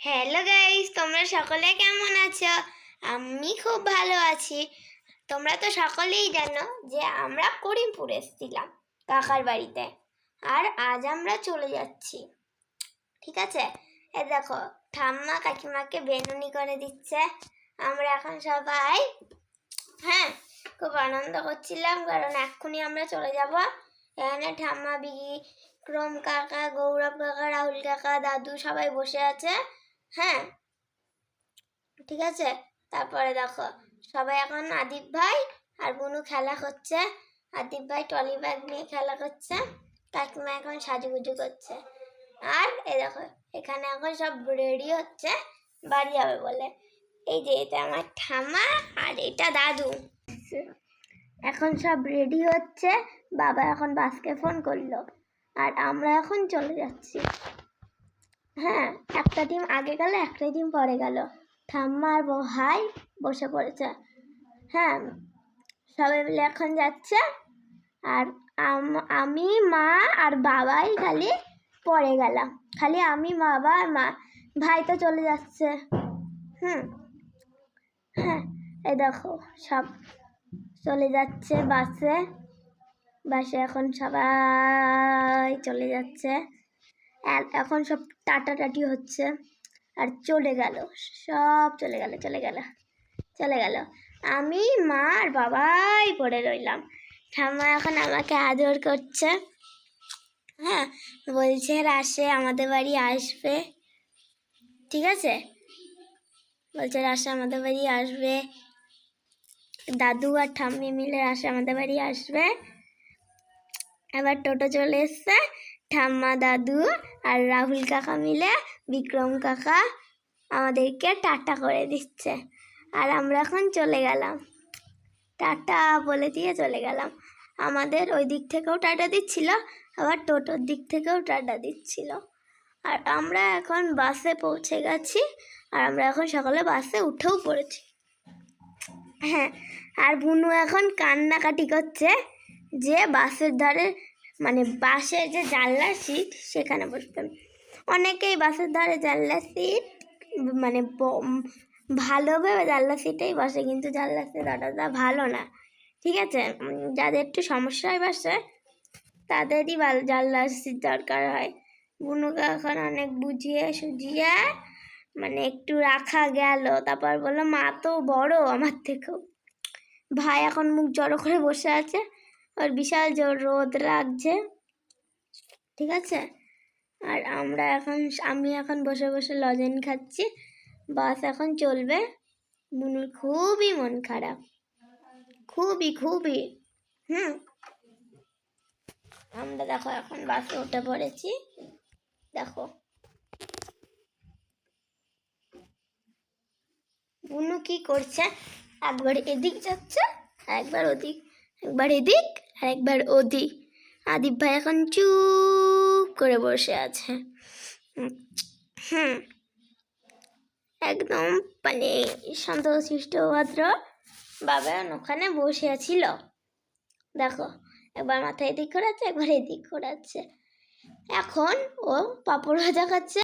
Hello guys তোমরা সকলে কেমন আছো? আমি খুব ভালো আছি। তোমরা তো সকলেই জানো যে আমরা করিমপুর এসেছিলাম কাকার বাড়িতে। আর আজ আমরা চলে যাচ্ছি। ঠিক আছে? এ দেখো, ঠাম্মা কাকিমাকে বেনুনি করে দিচ্ছে। আমরা এখন সবাই হ্যাঁ খুব আনন্দ করছিলাম, কারণ এক্ষুনি আমরা চলে যাব। এখানে ঠাম্মা বিক্রম কাকা, গৌরব কাকা, রাহুল কাকা, দাদু সবাই বসে আছে। হ্যাঁ। ঠিক আছে? তারপরে দেখো, সবাই এখন আদিপ ভাই আর বুনু খেলা করছে। আদিপ ভাই টলি ব্যাগ নিয়ে খেলা করছে। কাকিমা এখন সাজুগুজু করছে। আর এ দেখো, এখানে এখন সব রেডি হচ্ছে, বাড়ি যাবে বলে। এই যে, এটা আমার ঠামা আর এটা দাদু। এখন সব রেডি হচ্ছে, বাবা এখন বাসকে ফোন করল। আর আমরা এখন চলে যাচ্ছি। হ্যাঁ একটা টিম আগে গেল, একটা টিম পরে গেল। ঠাম্মা আর ভাই বসে পড়েছে। হ্যাঁ সবাই মিলে এখন যাচ্ছে। আর আম- মা আর বাবাই খালি পরে গেলাম। খালি আমি, বাবা আর মা। ভাই তো চলে যাচ্ছে। হুম হ্যাঁ এই দেখো, সব চলে যাচ্ছে বাসে। বাসে এখন সবাই চলে যাচ্ছে। এখন সব টাটাটাটি হচ্ছে। আর চলে গেল, সব চলে গেল চলে গেল চলে গেল। আমি, মা আর বাবাই পড়ে রইলাম। ঠাম্মা এখন আমাকে আদর করছে। হ্যাঁ বলছে, রাসে আমাদের বাড়ি আসবে। ঠিক আছে? বলছে, রাসে আমাদের বাড়ি আসবে। দাদু আর ঠাম্মি মিলে রাসে আমাদের বাড়ি আসবে। এবার টোটো চলে এসছে। ঠাম্মা দাদু আর রাহুল কাকা মিলে বিক্রম কাকা আমাদেরকে টাটা করে দিচ্ছে। আর আমরা এখন চলে গেলাম। টাটা বলে দিয়ে চলে গেলাম। আমাদের ওই দিক থেকেও টাটা দিচ্ছিল, আবার টোটোর দিক থেকেও টাটা দিচ্ছিল। আর আমরা এখন বাসে পৌঁছে গেছি, আর আমরা এখন সকালে বাসে উঠেও পড়েছি। হ্যাঁ আর বুনু এখন কান্নাকাটি করছে যে বাসের ধারে মানে বাসের যে জানলার সিট সেখানে বসবেন অনেকেই বাসের ধারে জানলার সিট মানে ব- উম, জানলার সিটেই বসে কিন্তু জানলার সিট অতটা ভালো না। ঠিক আছে? যাদের একটু সমস্যা হয় বাসে তাদেরই ভালো জানলার সিট দরকার হয়। বুনুকে এখন অনেক বুঝিয়ে সুঝিয়ে মানে একটু রাখা গেল। তারপর বলল মা তো বড় আমার থেকেও। ভাই এখন মুখ জড়ো করে বসে আছে। আর বিশাল জোর রোদ লাগছে। ঠিক আছে? আর আমরা এখন, আমি এখন বসে বসে লজেন খাচ্ছি। বাস এখন চলবে। বুনুর খুবই মন খারাপ। খুবই খুবই। হুম। আমরা দেখো এখন বাসে উঠে পড়েছি। দেখো। বুনু কি করছে? একবার এদিক যাচ্ছে, একবার ওদিক, একবার এদিক। আর একবার ওদিক আদিপ ভাই এখন চুপ করে বসে আছে। হুম, একদম মানে শান্তশিষ্ট ভদ্র বাবা ওখানে বসে ছিল দেখো একবার মাথা এদিক ঘোরাচ্ছে একবার এদিক ঘোরাচ্ছে। এখন ও পাপড় ভাজা খাচ্ছে।